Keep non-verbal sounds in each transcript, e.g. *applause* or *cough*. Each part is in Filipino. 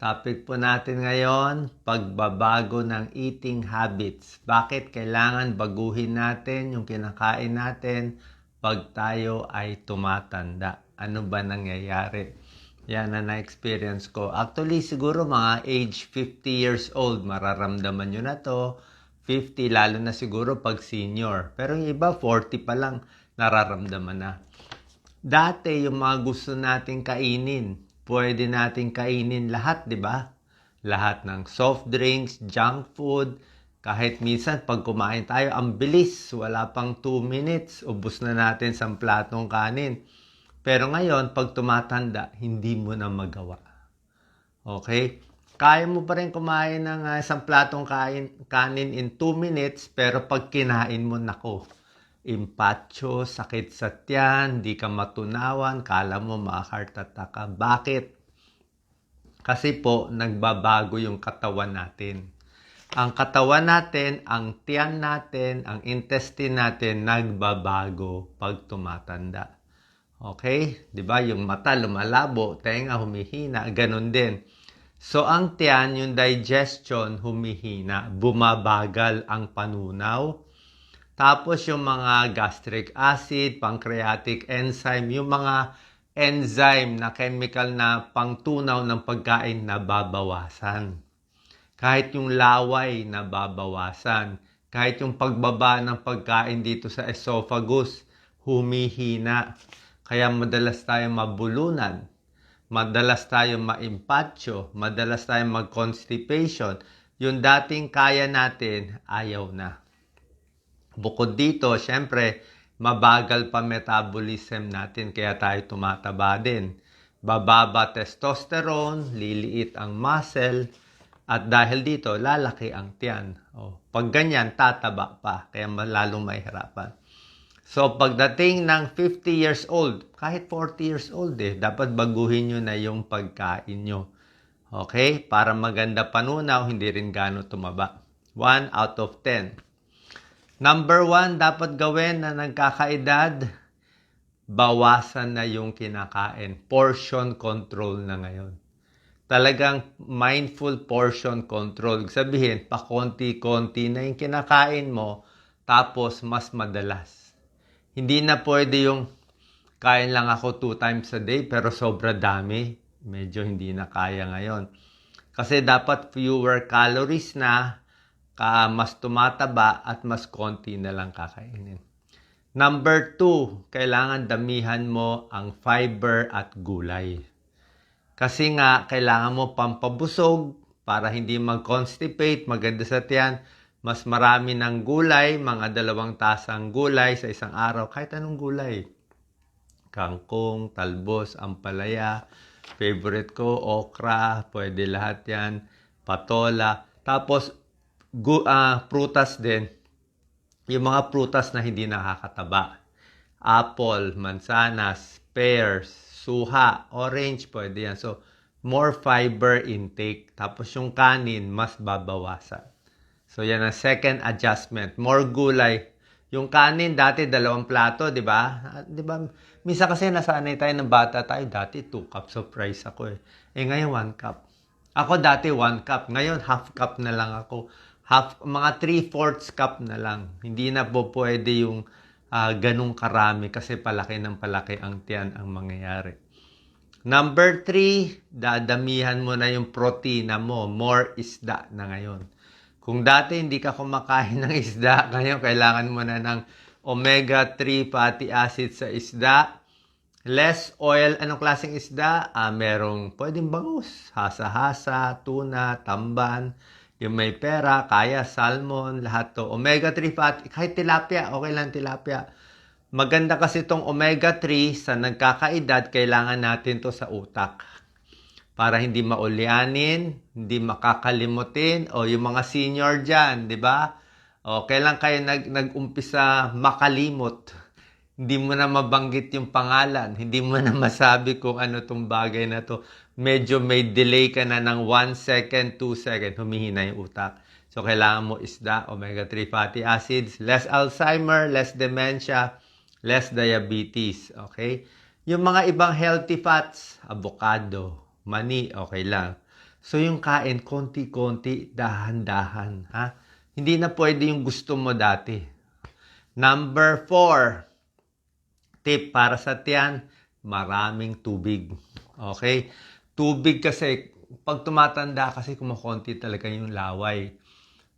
Topic po natin ngayon, pagbabago ng eating habits. Bakit kailangan baguhin natin yung kinakain natin pag tayo ay tumatanda? Ano ba nangyayari? Yan na na-experience ko. Actually, siguro mga age 50 years old, mararamdaman nyo na to. 50, lalo na siguro pag senior. Pero yung iba, 40 pa lang, nararamdaman na. Dati, yung mga gusto nating kainin, pwede nating kainin lahat, di ba? Lahat ng soft drinks, junk food, kahit minsan pag kumain tayo, ang bilis, wala pang 2 minutes, ubus na natin sa platong kanin. Pero ngayon, pag tumatanda, hindi mo na magawa. Okay? Kaya mo pa rin kumain ng uh, isang platong kain, kanin in 2 minutes, pero pag kinain mo, nako, impatyo, sakit sa tiyan, di ka matunawan, kala mo ma-heart attack ka. Bakit? Kasi po, nagbabago yung katawan natin. Ang katawan natin, ang tiyan natin, ang intestine natin, nagbabago pag tumatanda. Okay? 'Di ba? Yung mata lumalabo, tenga humihina, ganun din. So ang tiyan, yung digestion humihina, bumabagal ang panunaw. Tapos yung mga gastric acid, pancreatic enzyme, yung mga enzyme na chemical na pangtunaw ng pagkain na babawasan. Kahit yung laway na babawasan. Kahit yung pagbaba ng pagkain dito sa esophagus, humihina. Kaya madalas tayong mabulunan, madalas tayong maimpatyo, madalas tayong mag-constipation. Yung dating kaya natin, ayaw na. Bukod dito, syempre, mabagal pa metabolism natin kaya tayo tumataba din. Bababa testosterone, liliit ang muscle, at dahil dito, lalaki ang tiyan. O, pag ganyan, tataba pa, kaya lalong mahirapan. So, pagdating ng 50 years old, kahit 40 years old eh, dapat baguhin nyo na yung pagkain nyo. Okay? Para maganda panunaw, hindi rin gano'n tumaba. 1 out of 10. Number 1, dapat gawin na nagkakaedad, bawasan na yung kinakain. Portion control na ngayon. Talagang mindful portion control. Sabihin, pa konti-konti na yung kinakain mo, tapos mas madalas. Hindi na pwede yung kain lang ako two times a day pero sobra dami. Medyo hindi na kaya ngayon. Kasi dapat fewer calories na, ka mas tumataba at mas konti na lang kakainin. Number two, kailangan damihan mo ang fiber at gulay. Kasi nga, kailangan mo pampabusog para hindi mag-constipate, maganda sa tiyan. Mas marami ng gulay, mga dalawang tasang gulay sa isang araw, kahit anong gulay. Kangkong, talbos, ampalaya, favorite ko, okra, pwede lahat yan, patola. Tapos, gu, uh, prutas din, yung mga prutas na hindi nakakataba. Apple, mansanas, pears, suha, orange, pwede yan. So, more fiber intake. Tapos yung kanin, mas babawasan. So, yan ang second adjustment. More gulay. Yung kanin, dati dalawang plato, di ba? Di ba? Misa kasi nasanay tayo ng bata tayo. Dati, 2 cups of rice ako eh. Eh, ngayon, 1 cup. Ako dati 1 cup. Ngayon, half cup na lang ako. Half, mga 3 fourths cup na lang. Hindi na po pwede yung uh, ganong karami kasi palaki ng palaki ang tiyan ang mangyayari. Number three, dadamihan mo na yung protina mo. More isda na ngayon. Kung dati hindi ka kumakain ng isda, *laughs* ngayon kailangan mo na ng omega-3 fatty acid sa isda. Less oil. Anong klaseng isda? Ah, merong pwedeng bangus. Hasa-hasa, tuna, tamban. Yung may pera, kaya, salmon, lahat to. Omega-3 fatty, kahit tilapia, okay lang tilapia. Maganda kasi itong omega-3 sa nagkakaedad, kailangan natin to sa utak. Para hindi maulyanin, hindi makakalimutin, o yung mga senior dyan, di ba? O kailan kayo nag, nag-umpisa makalimot? Hindi mo na mabanggit yung pangalan, hindi mo na masabi kung ano tong bagay na to. Medyo may delay ka na ng 1 second, 2 second, humihina yung utak. So, kailangan mo isda, omega-3 fatty acids, less Alzheimer, less dementia, less diabetes, okay? Yung mga ibang healthy fats, avocado, mani, okay lang. So yung kain, konti-konti, dahan-dahan. Ha? Hindi na pwede yung gusto mo dati. Number four, tip para sa tiyan, maraming tubig. Okay? Tubig kasi, pag tumatanda kasi kumukonti talaga yung laway.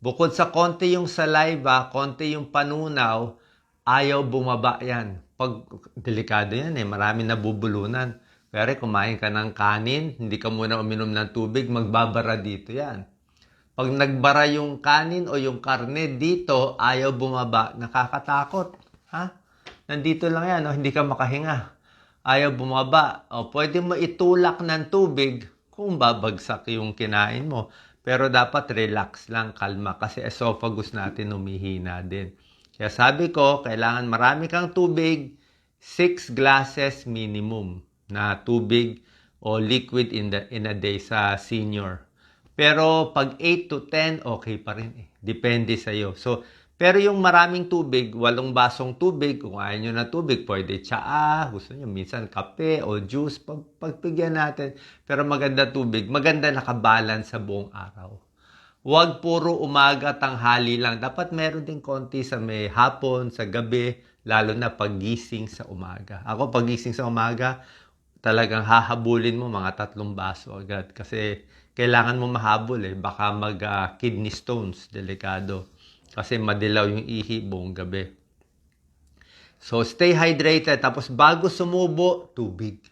Bukod sa konti yung saliva, konti yung panunaw, ayaw bumaba yan. Pag delikado yan eh, marami nabubulunan. Kaya kumain ka ng kanin, hindi ka muna uminom ng tubig, magbabara dito yan. Pag nagbara yung kanin o yung karne dito, ayaw bumaba, nakakatakot. Ha? Nandito lang yan, no? hindi ka makahinga. Ayaw bumaba. O, pwede mo itulak ng tubig kung babagsak yung kinain mo. Pero dapat relax lang, kalma. Kasi esophagus natin humihina din. Kaya sabi ko, kailangan marami kang tubig, 6 glasses minimum na tubig o liquid in, the, in a day sa senior. Pero pag 8 to 10, okay pa rin eh. Depende sa iyo. So, pero yung maraming tubig, walong basong tubig, kung ayaw nyo na tubig, pwede tsaa, gusto nyo minsan kape o juice, pag, pagpigyan natin. Pero maganda tubig, maganda nakabalance sa buong araw. Huwag puro umaga, tanghali lang. Dapat meron din konti sa may hapon, sa gabi, lalo na pagising sa umaga. Ako pagising sa umaga, talagang hahabulin mo mga tatlong baso agad kasi kailangan mo mahabol eh. Baka mag ah, kidney stones, delikado. Kasi madilaw yung ihi buong gabi. So, stay hydrated. Tapos, bago sumubo, tubig.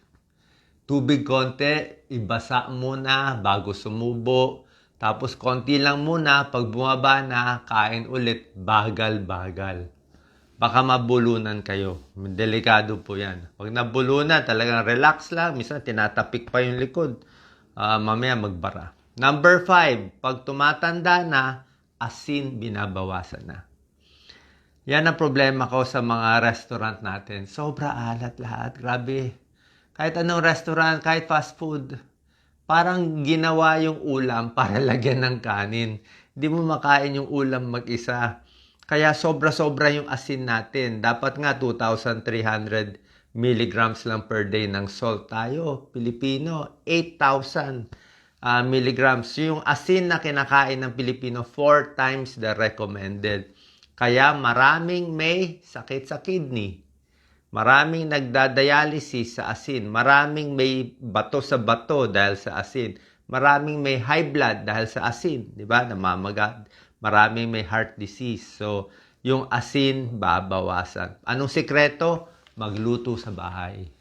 Tubig konti, ibasa muna bago sumubo. Tapos, konti lang muna. Pag bumaba na, kain ulit. Bagal-bagal. Baka mabulunan kayo. Delikado po yan. Pag nabulunan, talagang relax lang. Minsan, tinatapik pa yung likod. Ah, mamaya magbara. Number five, pag tumatanda na, asin binabawasan na. Yan ang problema ko sa mga restaurant natin. Sobra alat lahat. Grabe. Kahit anong restaurant, kahit fast food, parang ginawa yung ulam *laughs* para lagyan ng kanin. Hindi mo makain yung ulam mag-isa. Kaya sobra-sobra yung asin natin. Dapat nga 2,300 milligrams lang per day ng salt tayo. Pilipino, 8,000 uh, milligrams. Yung asin na kinakain ng Pilipino, 4 times the recommended. Kaya maraming may sakit sa kidney. Maraming nagdadialysis sa asin. Maraming may bato sa bato dahil sa asin. Maraming may high blood dahil sa asin. Di ba? Namamaga. Maraming may heart disease. So, yung asin, babawasan. Anong sekreto? Magluto sa bahay.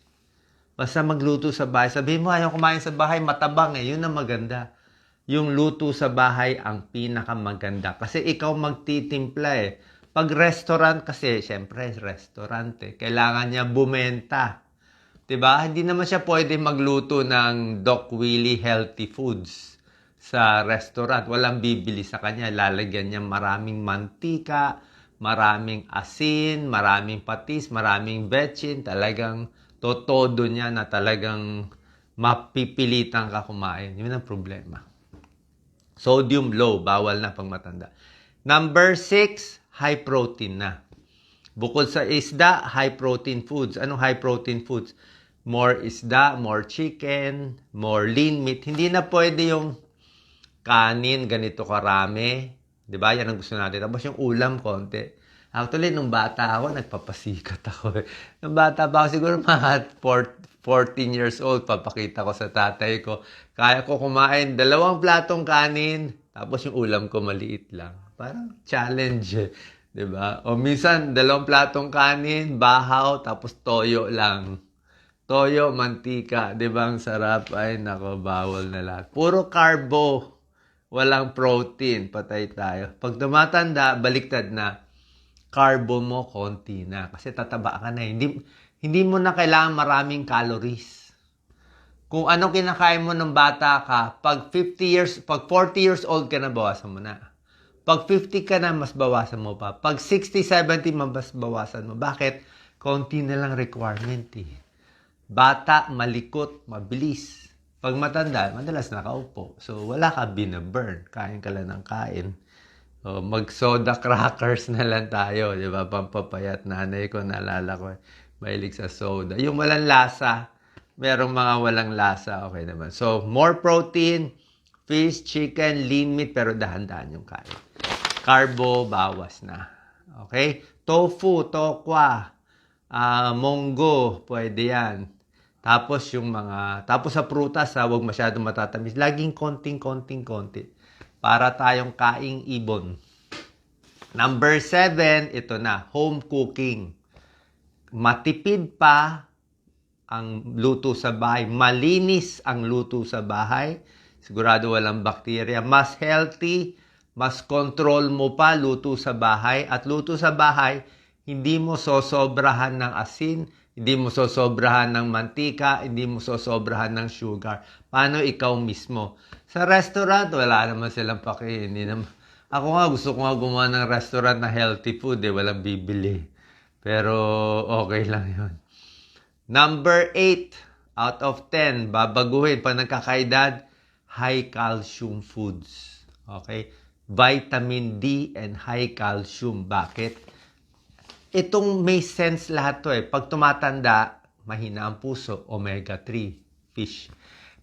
Basta magluto sa bahay. Sabihin mo, ayaw kumain sa bahay, matabang eh. Yun ang maganda. Yung luto sa bahay ang pinakamaganda. Kasi ikaw magtitimpla eh. Pag restaurant kasi, syempre, restaurant eh. Kailangan niya bumenta. 'Di ba? Hindi naman siya pwede magluto ng Doc Willie healthy foods sa restaurant. Walang bibili sa kanya. Lalagyan niya maraming mantika, maraming asin, maraming patis, maraming betchin. Talagang totodo niya na talagang mapipilitan ka kumain. Yun ang problema. Sodium low, bawal na pang matanda. Number six, high protein na. Bukod sa isda, high protein foods. Anong high protein foods? More isda, more chicken, more lean meat. Hindi na pwede yung kanin ganito karami. 'Di ba? Yan ang gusto natin. Tapos yung ulam konti. Actually, nung bata ako, nagpapasikat ako. eh. Nung bata pa ako, siguro mga 4 14 years old, papakita ko sa tatay ko. Kaya ko kumain dalawang platong kanin, tapos yung ulam ko maliit lang. Parang challenge, eh. 'di ba? O minsan, dalawang platong kanin, bahaw, tapos toyo lang. Toyo, mantika, 'di ba? Ang sarap. Ay, nako, bawal na lahat. Puro carbo. Walang protein, patay tayo. Pag tumatanda, baliktad na. Carbo mo konti na kasi tataba ka na. Hindi hindi mo na kailangan maraming calories. Kung ano kinakain mo ng bata ka, pag 50 years, pag 40 years old ka na, bawasan mo na. Pag 50 ka na, mas bawasan mo pa. Pag 60, 70, mas bawasan mo. Bakit? Konti na lang requirement eh. Bata, malikot, mabilis. Pag matanda, madalas nakaupo. So, wala ka binaburn. Kain ka lang ng kain. O, mag-soda crackers na lang tayo. Di ba? Pampapayat. Nanay ko, naalala ko. Mahilig sa soda. Yung walang lasa, merong mga walang lasa. Okay naman. So, more protein, fish, chicken, lean meat, pero dahan-dahan yung kain. Carbo, bawas na. Okay? Tofu, tokwa, ah, monggo, pwede yan. Tapos yung mga, tapos sa prutas, ha, huwag masyadong matatamis. Laging konting, konting, konti. Para tayong kaing ibon. Number seven, ito na, home cooking. Matipid pa ang luto sa bahay. Malinis ang luto sa bahay. Sigurado walang bakterya. Mas healthy, mas control mo pa luto sa bahay. At luto sa bahay, hindi mo sosobrahan ng asin, hindi mo sosobrahan ng mantika, hindi mo sosobrahan ng sugar. Paano ikaw mismo? Sa restaurant, wala naman silang paki. Hindi naman. Ako nga, gusto ko nga gumawa ng restaurant na healthy food, eh, walang bibili. Pero okay lang yun. Number 8 out of 10, babaguhin pag nagkakaedad, high calcium foods. Okay? Vitamin D and high calcium. Bakit? Itong may sense lahat to eh. Pag tumatanda, mahina ang puso, omega-3, fish.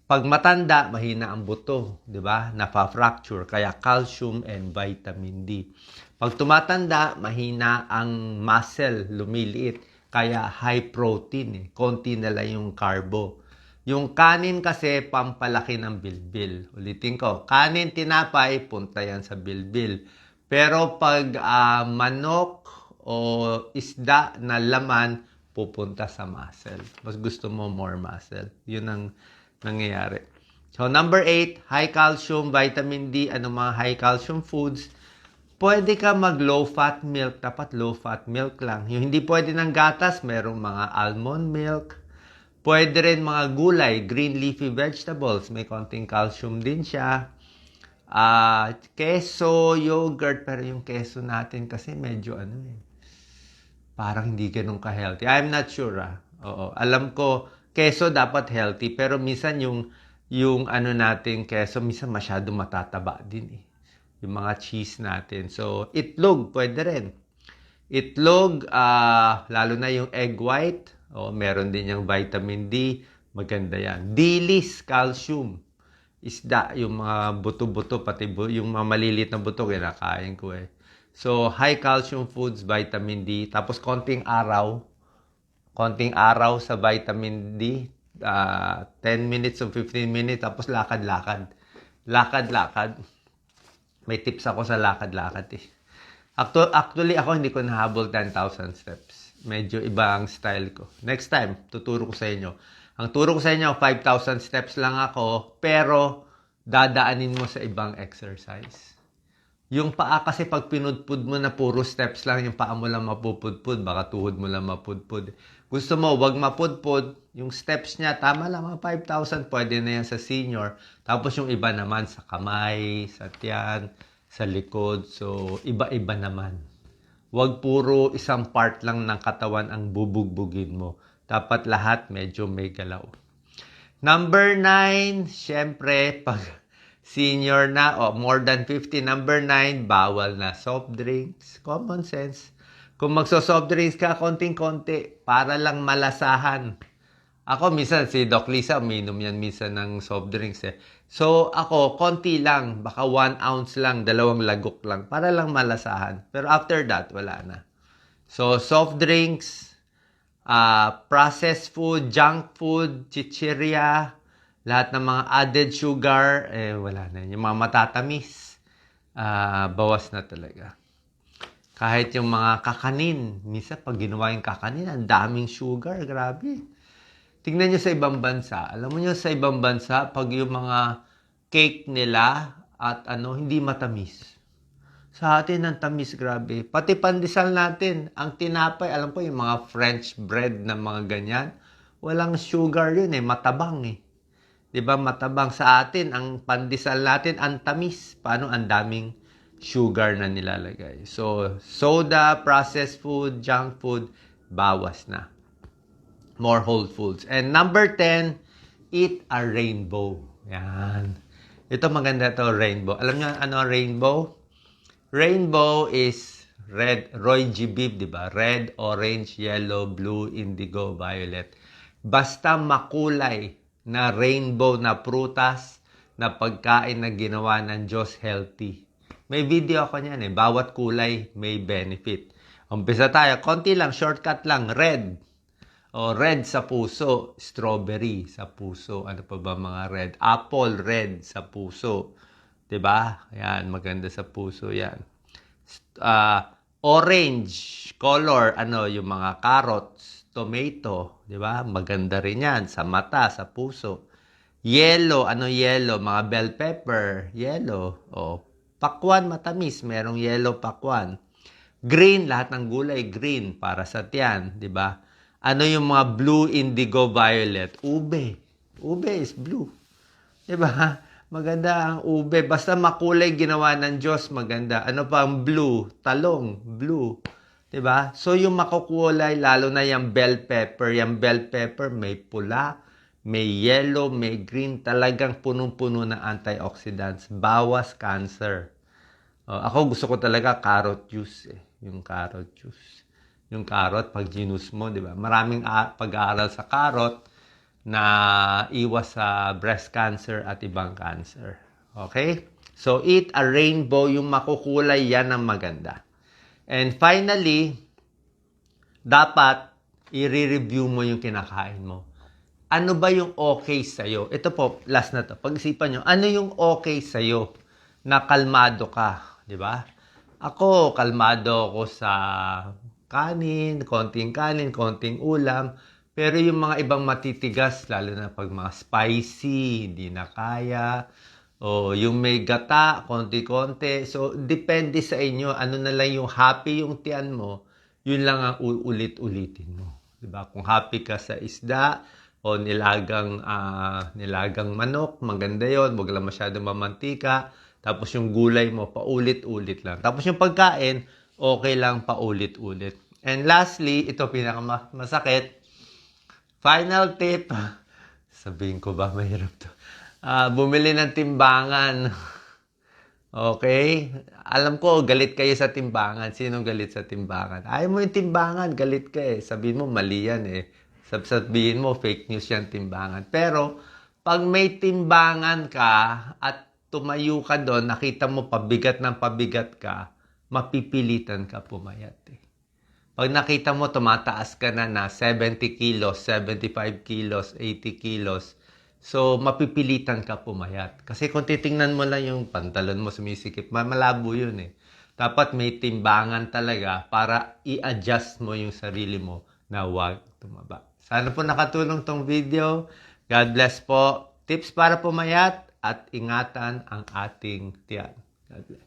Pag matanda, mahina ang buto, di ba? Napa-fracture, kaya calcium and vitamin D. Pag tumatanda, mahina ang muscle, lumiliit, kaya high protein eh. Konti na lang yung carbo. Yung kanin kasi, pampalaki ng bilbil. Ulitin ko, kanin, tinapay, punta yan sa bilbil. Pero pag ah, manok o isda na laman, pupunta sa muscle. Mas gusto mo more muscle. Yun ang nangyayari. So, number 8, high calcium, vitamin D, ano mga high calcium foods. Pwede ka mag low fat milk, dapat low fat milk lang. Yung hindi pwede ng gatas, merong mga almond milk. Pwede rin mga gulay, green leafy vegetables, may konting calcium din siya. Ah, keso, yogurt, pero yung keso natin kasi medyo ano eh, parang hindi ganun ka-healthy. I'm not sure ah. Oo, alam ko keso dapat healthy, pero minsan yung yung ano natin keso minsan masyado matataba din eh. Yung mga cheese natin. So, itlog pwede rin. Itlog, ah, lalo na yung egg white, oh, meron din yung vitamin D, maganda yan. Dilis, calcium, isda, yung mga buto-buto, pati bu- yung mga maliliit na buto, kinakain ko eh. So, high calcium foods, vitamin D, tapos konting araw, konting araw sa vitamin D, ah, 10 minutes to 15 minutes, tapos lakad-lakad. Lakad-lakad. May tips ako sa lakad-lakad eh. Actu- Actually, ako hindi ko nahabol 10,000 steps. Medyo iba ang style ko. Next time, tuturo ko sa inyo. Ang turo ko sa inyo, 5,000 steps lang ako, pero dadaanin mo sa ibang exercise. Yung paa kasi pag pinudpud mo na puro steps lang, yung paa mo lang mapupudpud, baka tuhod mo lang mapudpud. Gusto mo, wag mapudpud, yung steps niya, tama lang, mga 5,000, pwede na yan sa senior. Tapos yung iba naman sa kamay, sa tiyan, sa likod. So, iba-iba naman. Wag puro isang part lang ng katawan ang bubugbugin mo. Dapat lahat medyo may galaw. Number 9, syempre, pag senior na o more than 50, number 9, bawal na soft drinks. Common sense. Kung magso-soft drinks ka, konting-konti, para lang malasahan. Ako, minsan, si Doc Lisa, uminom yan minsan ng soft drinks eh. So, ako, konti lang, baka 1 ounce lang, dalawang lagok lang, para lang malasahan. Pero after that, wala na. So, soft drinks, ah processed food, junk food, chichirya, lahat ng mga added sugar, eh, wala na. Yung mga matatamis, ah bawas na talaga. Kahit yung mga kakanin, minsan pag ginawa yung kakanin, ang daming sugar, grabe. Tingnan nyo sa ibang bansa. Alam mo nyo sa ibang bansa, pag yung mga cake nila at ano, hindi matamis. Sa atin, ang tamis, grabe. Pati pandesal natin, ang tinapay, alam ko yung mga French bread na mga ganyan, walang sugar yun eh, matabang eh. 'Di ba matabang sa atin ang pandesal natin ang tamis. Paano ang daming sugar na nilalagay. So, soda, processed food, junk food, bawas na. More whole foods. And number 10, eat a rainbow. Yan. Ito maganda to rainbow. Alam niyo ano rainbow? Rainbow is red, Roy G. Biv, di ba? Red, orange, yellow, blue, indigo, violet. Basta makulay na rainbow na prutas, na pagkain na ginawa ng Diyos healthy. May video ako niyan eh. Bawat kulay may benefit. Umpisa tayo. Konti lang, shortcut lang. Red. O red sa puso. Strawberry sa puso. Ano pa ba mga red? Apple red sa puso. 'Di ba? Yan, maganda sa puso yan. Ah, orange color, ano, yung mga carrots, tomato, 'di ba? Maganda rin 'yan sa mata, sa puso. Yellow, ano yellow? Mga bell pepper, yellow. O, pakwan matamis, merong yellow pakwan. Green, lahat ng gulay green para sa tiyan, 'di ba? Ano yung mga blue, indigo, violet? Ube. Ube is blue. 'Di ba? Maganda ang ube. Basta makulay ginawa ng Diyos, maganda. Ano pa ang blue? Talong, blue. 'Di ba? So yung makukulay, lalo na yung bell pepper, yung bell pepper may pula, may yellow, may green, talagang punong-puno ng antioxidants. Bawas cancer. Oh, ako gusto ko talaga carrot juice eh. Yung carrot juice. Yung carrot, pag ginus mo, di ba? Maraming pag-aaral sa carrot na iwas sa breast cancer at ibang cancer. Okay? So, eat a rainbow. Yung makukulay, yan ang maganda. And finally, dapat i-review mo yung kinakain mo. Ano ba yung okay sa'yo? Ito po, last na to. Pag-isipan nyo, ano yung okay sa'yo na kalmado ka? Di ba? Ako, kalmado ako sa kanin, konting kanin, konting ulam. Pero yung mga ibang matitigas, lalo na pag mga spicy, hindi na kaya. O yung may gata, konti-konti. So, depende sa inyo. Ano na lang yung happy yung tiyan mo, yun lang ang ulit-ulitin mo. Diba? Kung happy ka sa isda, o nilagang ah, nilagang manok, maganda yon Huwag lang masyado mamantika. Tapos yung gulay mo, paulit-ulit lang. Tapos yung pagkain, okay lang paulit-ulit. And lastly, ito pinakamasakit, final tip, *laughs* sabihin ko ba mahirap to, Ah, bumili ng timbangan. *laughs* Okay? Alam ko, galit kayo sa timbangan. Sino galit sa timbangan? Ayaw mo yung timbangan, galit ka eh. Sabihin mo, mali yan eh. Sab- Sabihin mo, fake news yan timbangan. Pero, pag may timbangan ka at tumayo ka doon, nakita mo pabigat ng pabigat ka, mapipilitan ka pumayat eh. Pag nakita mo tumataas ka na na 70 kilos, 75 kilos, 80 kilos, so mapipilitan ka pumayat. Kasi kung titingnan mo lang yung pantalon mo sumisikip, ma- malabo yun eh. Dapat may timbangan talaga para i-adjust mo yung sarili mo na huwag tumaba. Sana po nakatulong tong video. God bless po. Tips para pumayat at ingatan ang ating tiyan. God bless.